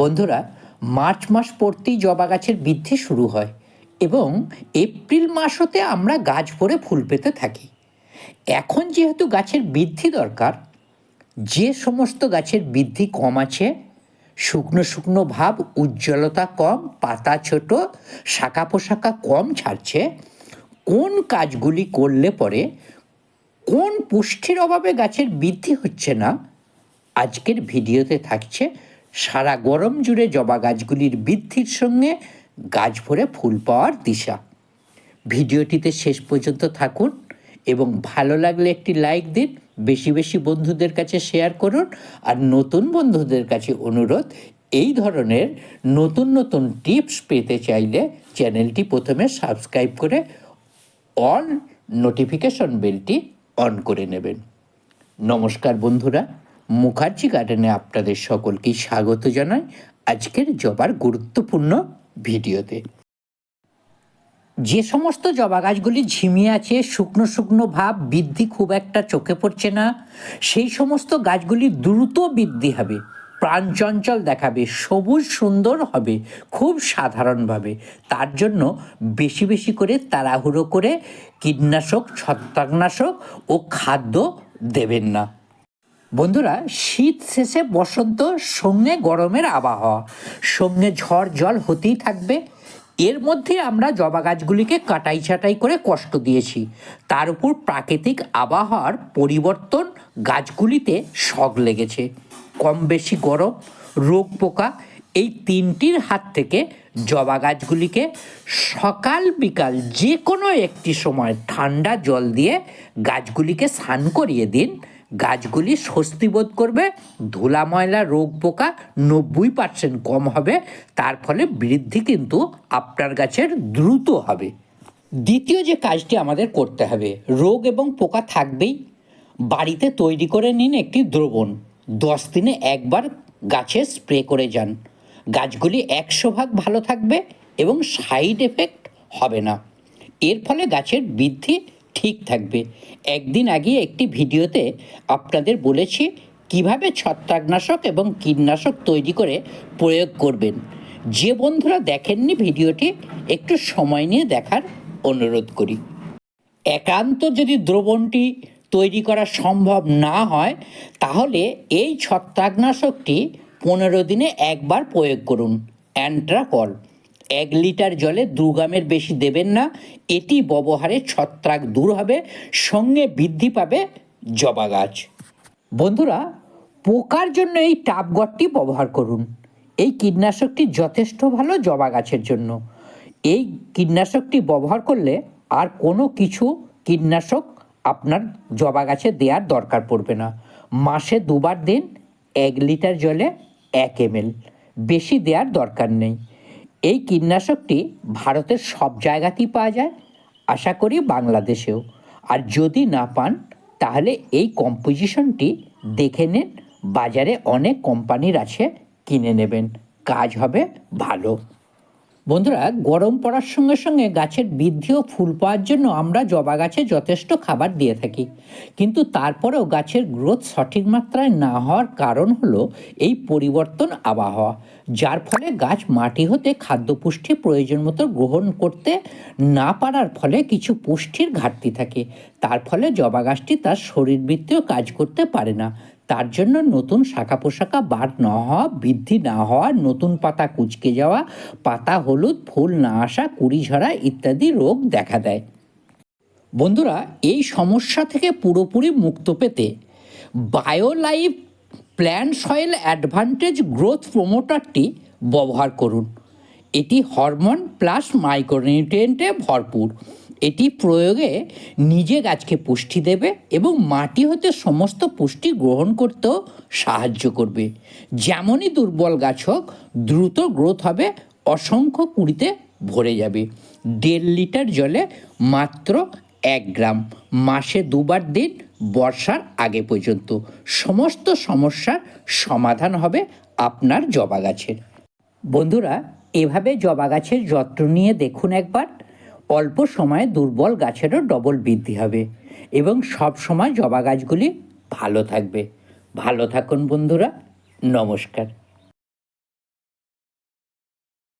বন্ধুরা, মার্চ মাস পড়তেই জবা গাছের বৃদ্ধি শুরু হয় এবং এপ্রিল মাস হতে আমরা গাছ ভরে ফুল পেতে থাকি। এখন যেহেতু গাছের বৃদ্ধি দরকার, যে সমস্ত গাছের বৃদ্ধি কম আছে, শুকনো শুকনো ভাব, উজ্জ্বলতা কম, পাতা ছোট, শাখা পোশাকা কম ছাড়ছে, কোন কাজগুলি করলে পরে কোন পুষ্টির অভাবে গাছের বৃদ্ধি হচ্ছে না, আজকের ভিডিওতে থাকছে সারা গরম জুড়ে জবা গাছগুলির বৃদ্ধির সঙ্গে গাছ ভরে ফুল পাওয়ার দিশা। ভিডিওটিতে শেষ পর্যন্ত থাকুন এবং ভালো লাগলে একটি লাইক দিন, বেশি বেশি বন্ধুদের কাছে শেয়ার করুন আর নতুন বন্ধুদের কাছে অনুরোধ, এই ধরনের নতুন নতুন টিপস পেতে চাইলে চ্যানেলটি প্রথমে সাবস্ক্রাইব করে অল নোটিফিকেশন বেলটি অন করে নেবেন। নমস্কার বন্ধুরা। মুখার্জি গার্ডেনে আপনাদের সকলকেই স্বাগত জানাই আজকের জবার গুরুত্বপূর্ণ ভিডিওতে। যে সমস্ত জবা গাছগুলি ঝিমিয়ে আছে, শুকনো শুকনো ভাব, বৃদ্ধি খুব একটা চোখে পড়ছে না, সেই সমস্ত গাছগুলি দ্রুত বৃদ্ধি হবে প্রাণচঞ্চল দেখাবে, সবুজ সুন্দর হবে, খুব সাধারণভাবে। তার জন্য বেশি বেশি করে তাড়াহুড়ো করে কীটনাশক, ছত্রাকনাশক ও খাদ্য দেবেন না। বন্ধুরা, শীত শেষে বসন্ত, সঙ্গে গরমের আবহাওয়া। সঙ্গে ঝড় জল হতেই থাকবে। এর মধ্যে আমরা জবা গাছগুলিকে কাটাই ছাটাই করে কষ্ট দিয়েছি। তার উপর প্রাকৃতিক আবহাওয়ার পরিবর্তন গাছগুলিতে শখ লেগেছে। কম বেশি গরম, রোগ পোকা, এই তিনটির হাত থেকে জবা গাছগুলিকে সকাল বিকাল যে কোনো একটি সময় ঠান্ডা জল দিয়ে গাছগুলিকে স্নান করিয়ে দিন। গাছগুলি স্বস্তি বোধ করবে, ধুলা ময়লা, রোগ পোকা নব্বই পার্সেন্ট কম হবে, তার ফলে বৃদ্ধি কিন্তু আপনার গাছের দ্রুত হবে। দ্বিতীয় যে কাজটি আমাদের করতে হবে, রোগ এবং পোকা থাকবেই। বাড়িতে তৈরি করে নিন একটি দ্রবণ, দশ দিনে একবার গাছে স্প্রে করে যান। গাছগুলি একশো ভাগ ভালো থাকবে এবং সাইড এফেক্ট হবে না। এর ফলে গাছের বৃদ্ধি ঠিক থাকবে। একদিন আগে একটি ভিডিওতে আপনাদের বলেছি কীভাবে ছত্রাকনাশক এবং কীটনাশক তৈরি করে প্রয়োগ করবেন। যে বন্ধুরা দেখেননি ভিডিওটি, একটু সময় নিয়ে দেখার অনুরোধ করি। একান্ত যদি দ্রবণটি তৈরি করা সম্ভব না হয়, তাহলে এই ছত্রাকনাশকটি পনেরো দিনে একবার প্রয়োগ করুন, অ্যান্ট্রাকল। এক লিটার জলে দু গ্রামের বেশি দেবেন না। এটি ব্যবহারে ছত্রাক দূর হবে, সঙ্গে বৃদ্ধি পাবে জবা গাছ। বন্ধুরা, পোকার জন্য এই টাপগড়টি ব্যবহার করুন। এই কীটনাশকটি যথেষ্ট ভালো জবা গাছের জন্য। এই কীটনাশকটি ব্যবহার করলে আর কোনো কিছু কীটনাশক আপনার জবা গাছে দেওয়ার দরকার পড়বে না। মাসে দুবার দিন এক লিটার জলে এক এমএল। বেশি দেওয়ার দরকার নেই। এই কীটনাশকটি ভারতের সব জায়গাতেই পাওয়া যায়, আশা করি বাংলাদেশেও। আর যদি না পান, তাহলে এই কম্পোজিশনটি দেখে নিন, বাজারে অনেক কোম্পানির আছে, কিনে নেবেন। কাজ হবে ভালো। বন্ধুরা, গরম পড়ার সঙ্গে সঙ্গে গাছের বৃদ্ধি ও ফুল পাওয়ার জন্য আমরা জবা গাছে যথেষ্ট খাবার দিয়ে থাকি। কিন্তু তারপরেও গাছের গ্রোথ সঠিক মাত্রায় না হওয়ার কারণ হলো এই পরিবর্তন আবহাওয়া, যার ফলে গাছ মাটি হতে খাদ্য পুষ্টি প্রয়োজন মতো গ্রহণ করতে না পারার ফলে কিছু পুষ্টির ঘাটতি থাকে। তার ফলে জবা গাছটি তার শরীরবৃত্তিও কাজ করতে পারে না। তার জন্য নতুন শাখা পোশাকা বার না হওয়া, বৃদ্ধি না হওয়া, নতুন পাতা কুচকে যাওয়া, পাতা, হলুদ, ফুল না আসা, কুড়ি ঝরা ইত্যাদি রোগ দেখা দেয়। বন্ধুরা, এই সমস্যা থেকে পুরোপুরি মুক্ত পেতে Biolife plan soil advantage growth প্রোমোটারটি ব্যবহার করুন। এটি হরমোন প্লাস মাইক্রোনিউট্রিয়েন্টে ভরপুর। এটি প্রয়োগে নিজে গাছকে পুষ্টি দেবে এবং মাটি হতে সমস্ত পুষ্টি গ্রহণ করতেও সাহায্য করবে। যেমনই দুর্বল গাছ হোক, দ্রুত গ্রোথ হবে, অসংখ্য কুড়িতে ভরে যাবে। দেড় লিটার জলে মাত্র এক গ্রাম, মাসে দুবার দিন বর্ষার আগে পর্যন্ত। সমস্ত সমস্যার সমাধান হবে আপনার জবা গাছের। বন্ধুরা, এভাবে জবা গাছের যত্ন নিয়ে দেখুন একবার। অল্প সময়ে দুর্বল গাছেরও ডবল বৃদ্ধি হবে এবং সব সময় জবা গাছগুলি ভালো থাকবে। ভালো থাকুন বন্ধুরা, নমস্কার।